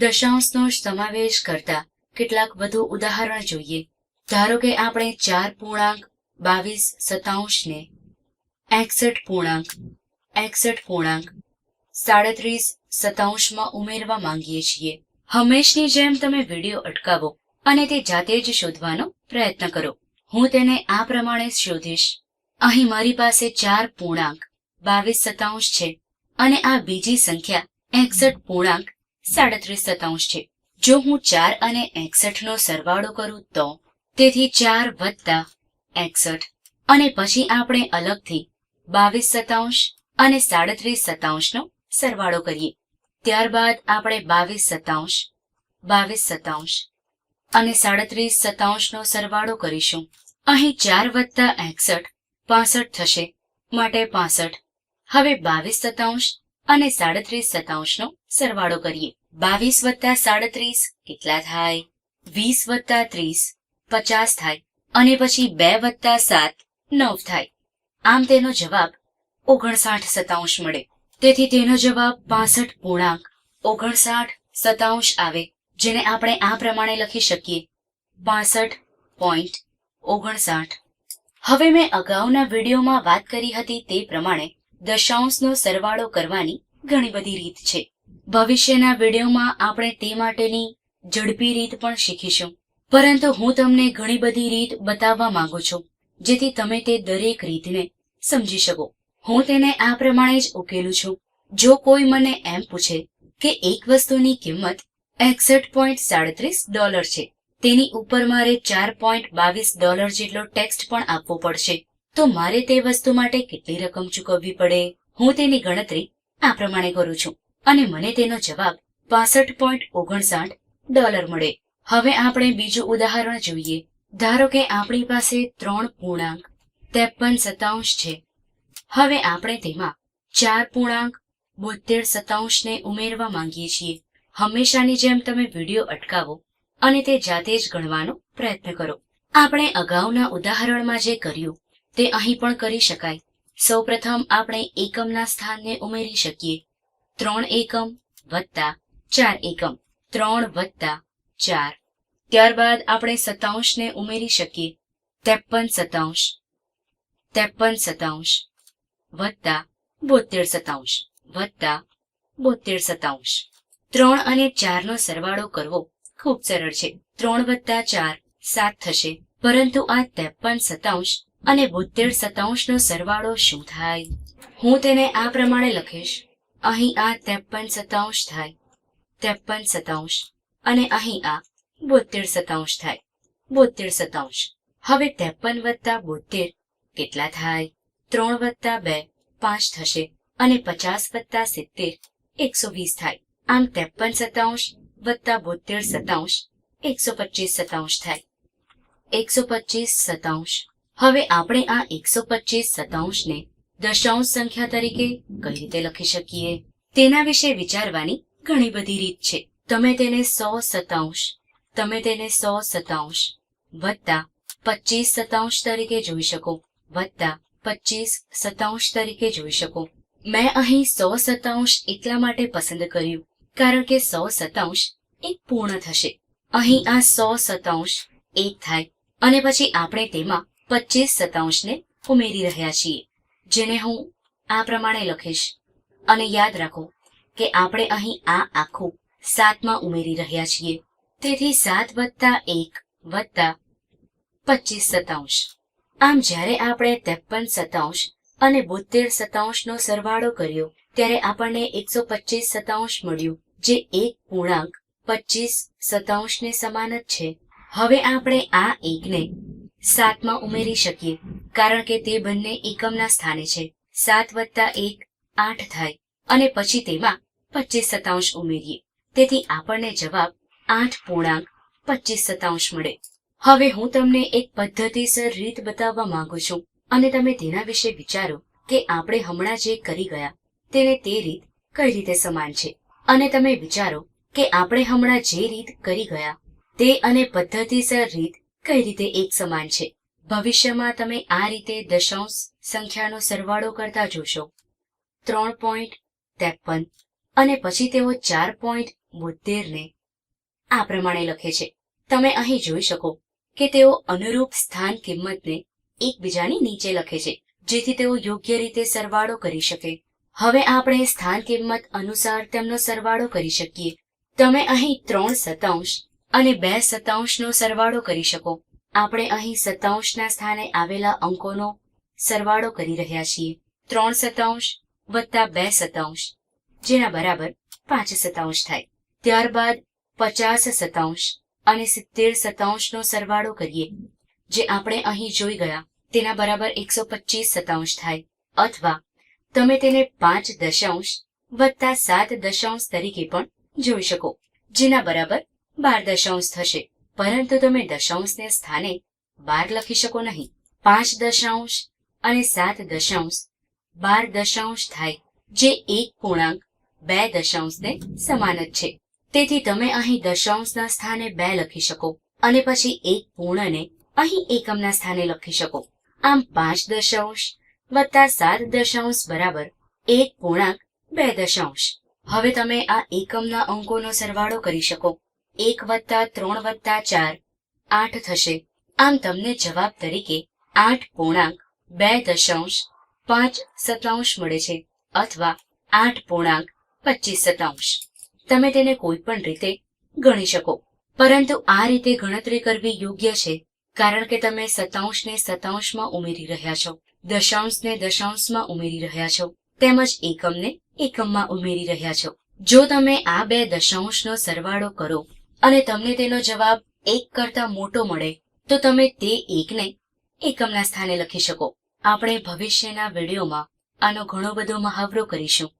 દશાંશનો સમાવેશ કરતા કેટલાક વધુ ઉદાહરણ જોઈએ. ધારો કે આપણે ચાર પૂર્ણાંક, બાવીસ સતાંશને એકસઠ પૂર્ણાંક એકસઠ પૂર્ણાંક, સાડત્રીસ સતાંશમાં ઉમેરવા માંગીએ છીએ. હંમેશની જેમ તમે વીડિયો અટકાવો અને તે જાતે જ શોધવાનો પ્રયત્ન કરો. હું તેને આ પ્રમાણે શોધીશ. અહીં મારી પાસે ચાર પૂર્ણાંક, બાવીસ સતાંશ છે અને આ બીજી સંખ્યા એકસઠ પૂર્ણાંક સાડત્રીસ સતાંશ છે. જો હું ચાર અને એકસઠ નો સરવાળો કરું તો? તેથી ચાર વત્તા એકસઠ. અને પછી આપણે અલગથી બાવીસ સતાંશ અને સાડત્રીસ સતાંશનો સરવાળો કરીએ. ત્યારબાદ આપણે બાવીસ સતાંશ બાવીસ સતાંશ અને સાડત્રીસ સતાંશનો સરવાળો કરીશું. અહીં ચાર વત્તા એકસઠ પાસઠ થશે. માટે પાસઠ. હવે બાવીસ સતાંશ અને સાડત્રીસ સતાંશનો સરવાળો કરીએ. બાવીસ વત્તા સાડત્રીસ કેટલા થાય? વીસ વત્તા ત્રીસ, પચાસ થાય. અને પછી બે વત્તા સાત, નવ થાય. આમ તેનો જવાબ ઓગણસાઠ સતાંશ મળે. તેથી તેનો જવાબ પાસઠ પૂર્ણાંક ઓગણસાઠ સતાંશ આવે, જેને આપણે આ પ્રમાણે લખી શકીએ. પાસઠ પોઈન્ટ ઓગણસાઠ. હવે મેં અગાઉના વિડીયોમાં વાત કરી હતી તે પ્રમાણે દશાંશનો સરવાળો કરવાની ઘણી બધી રીત છે. ભવિષ્યના વિડીયોમાં આપણે તે માટેની ઝડપી રીત પણ શીખીશું. પરંતુ હું તમને ઘણી બધી રીત બતાવવા માંગુ છું, જેથી તમે તે દરેક રીતને સમજી શકો. હું તેને આ પ્રમાણે જ ઉકેલું છું. જો કોઈ મને એમ પૂછે કે એક વસ્તુની કિંમત એકસઠ પોઈન્ટ સાડત્રીસ ડોલર છે, તેની ઉપર મારે ચાર પોઈન્ટ બાવીસ ડોલર જેટલો ટેક્સ્ટ પણ આપવો પડશે. તો મારે તે વસ્તુ માટે કેટલી રકમ ચૂકવવી પડે? હું તેની ગણતરી આ પ્રમાણે કરું છું. અને મને તેનો જવાબ પાસઠ પોઈન્ટ ઓગણસાઠ ડોલર મળે. હવે આપણે બીજું ઉદાહરણ જોઈએ. ધારો કે આપણી પાસે ત્રણ પૂર્ણાંક ત્રેપન સતાંશ છે. હવે આપણે તેમાં ચાર પૂર્ણાંક બોતેર સતાંશને ઉમેરવા માંગીએ છીએ. હંમેશાની જેમ તમે વીડિયો અટકાવો અને તે જાતે જ ગણવાનો પ્રયત્ન કરો. આપણે અગાઉના ઉદાહરણમાં જે કર્યું તે અહીં પણ કરી શકાય. સૌપ્રથમ આપણે એકમના સ્થાનને ઉમેરી શકીએ. ત્રણ એકમ વત્તા ચાર એકમ. ત્રણ વત્તા ચાર. ત્યારબાદ આપણે સતાંશને ઉમેરી શકીએ. ત્રેપન સતાંશ ત્રેપન સતાંશ વત્તા બોતેર સતાંશ વત્તા બોતેર સતાંશ ત્રણ અને ચારનો સરવાળો કરવો ખૂબ સરળ છે. ત્રણ વત્તા ચાર સાત થશે. પરંતુ આ ત્રેપન સતાંશ અને બોતેર સતાંશનો સરવાળો શું થાય? હું તેને આ પ્રમાણે લખીશ. અહીં આ ત્રેપન સતાંશ થાય. ત્રેપન સતાંશ અને અહીં આ બોતેર સતાંશ થાય. બોતેર સતાંશ હવે ત્રેપન વત્તા બોતેર કેટલા થાય? ત્રણ વત્તા બે, પાંચ થશે. અને પચાસ વત્તા સિત્તેર, એકસો વીસ થાય. આમ ત્રેપન સતાંશ વત્તા બોતેર સતાંશ એકસો પચીસ સતાંશ થાય. એકસો પચીસ સતાંશ હવે આપણે આ એકસો પચીસ સતાંશને દશાંશ સંખ્યા તરીકે કઈ રીતે લખી શકીએ? તેના વિશે વિચારવાની ઘણી બધી રીત છે. તમે તેને સો સતાંશ તમે તેને સો સતાંશ વત્તા પચીસ સતાંશ તરીકે જોઈ શકો. વત્તા પચીસ સતાંશ તરીકે જોઈ શકો. મેં અહીં સો સતાંશ એટલા માટે પસંદ કર્યું, કારણ કે સો સતાંશ એક પૂર્ણ થશે. અહીં આ સો સતાંશ એક થાય, અને પછી આપણે તેમાં પચીસ સતાંશને ઉમેરી રહ્યા છીએ, જેને હું આ પ્રમાણે લખીશ. અને યાદ રાખો કે આપણે અહીં આ આખું સાતમાં ઉમેરી રહ્યા છીએ. તેથી સાત વત્તા એક વત્તા પચીસ સતાંશ આમ જ્યારે આપણે ત્રેપન સતાંશ અને બોતેર સતાંશનો સરવાળો કર્યો, ત્યારે આપણને એકસો પચીસ સતાંશ મળ્યું, જે એક પૂર્ણાંક પચીસ સતાંશને સમાન જ છે. હવે આપણે આ એકને સાતમાં ઉમેરી શકીએ, કારણ કે તે બંને એકમના સ્થાને છે. સાત વત્તા એક, આઠ થાય, અને પછી તેમાં પચીસ સતાંશ ઉમેરીએ. તેથી આપણને જવાબ આઠ પૂર્ણાંક પચીસ સતાંશ મળે. હવે હું તમને એક પદ્ધતિસર રીત બતાવવા માંગુ છું, અને તમે તેના વિશે વિચારો કે આપણે હમણાં જે કરી ગયા, તેને તે રીત કઈ રીતે સમાન છે? અને તમે વિચારો કે આપણે હમણાં જે રીત કરી ગયા, તે અને પદ્ધતિસર રીત કઈ રીતે એક સમાન છે? ભવિષ્યમાં તમે આ રીતે દશાંશ સંખ્યાનો સરવાળો કરતા જોશો. ત્રણ પોઈન્ટ ત્રેપન અને પછી તેઓ ચાર પોઈન્ટ બોતેરને આ પ્રમાણે લખે છે. તમે અહીં જોઈ શકો કે તેઓ અનુરૂપ સ્થાન કિંમતને એકબીજાની નીચે લખે છે, જેથી તેઓ યોગ્ય રીતે સરવાળો કરી શકે. હવે આપણે સ્થાન કિંમત અનુસાર તેમનો સરવાળો કરી શકીએ. તમે અહીં ત્રણ સતાંશ અને બે સત્તાંશનો સરવાળો કરી શકો. આપણે અહીં સત્તાંશના સ્થાને આવેલા અંકોનો સરવાળો કરી રહ્યા છીએ. ત્રણ સત્તાંશ વત્તા બે સત્તાંશ જેના બરાબર પાંચ સત્તાંશ થાય. ત્યારબાદ પચાસ સત્તાંશ અને સિત્તેર સત્તાંશનો સરવાળો કરીએ, જે આપણે અહીં જોઈ ગયા, તેના બરાબર એકસો પચીસ સત્તાંશ થાય. અથવા તમે તેને પાંચ દશાંશ વત્તા સાત દશાંશ તરીકે પણ જોઈ શકો, જેના બરાબર બાર દશાંશ થશે. પરંતુ તમે દશાંશને સ્થાને બાર લખી શકો નહીં. પાંચ દશાંશ અને સાત દશાંશ બાર દશાંશ થાય, જે એક પૂર્ણાંક બે દશાંશને સમાન જ છે. તેથી તમે અહીં દશાંશના સ્થાને બે લખી શકો અને પછી એક પૂર્ણને અહીં એકમના સ્થાને લખી શકો. આમ પાંચ દશાંશ વત્તા સાત દશાંશ બરાબર એક પૂર્ણાંક બે દશાંશ. હવે તમે આ એકમના અંકોનો સરવાળો કરી શકો. એક વત્તા ત્રણ વત્તા ચાર, આઠ થશે. આમ તમને જવાબ તરીકે આઠ પૂર્ણાંક બે દશાંશ પાંચ સતાંશ મળે છે અથવા આઠ પૂર્ણાંક પચીસ સતાંશ તમે તેને કોઈ પણ રીતે ગણી શકો. પરંતુ આ રીતે ગણતરી કરવી યોગ્ય છે, કારણ કે તમે સતાંશને સતાંશમાં ઉમેરી રહ્યા છો, દશાંશને દશાંશમાં ઉમેરી રહ્યા છો, તેમજ એકમને એકમમાં ઉમેરી રહ્યા છો. જો તમે આ બે દશાંશનો સરવાળો કરો અને તમને તેનો જવાબ એક કરતા મોટો મળે, તો તમે તે એકને એકમના સ્થાને લખી શકો. આપણે ભવિષ્યના વિડીયોમાં આનો ઘણો બધો મહાવરો કરીશું.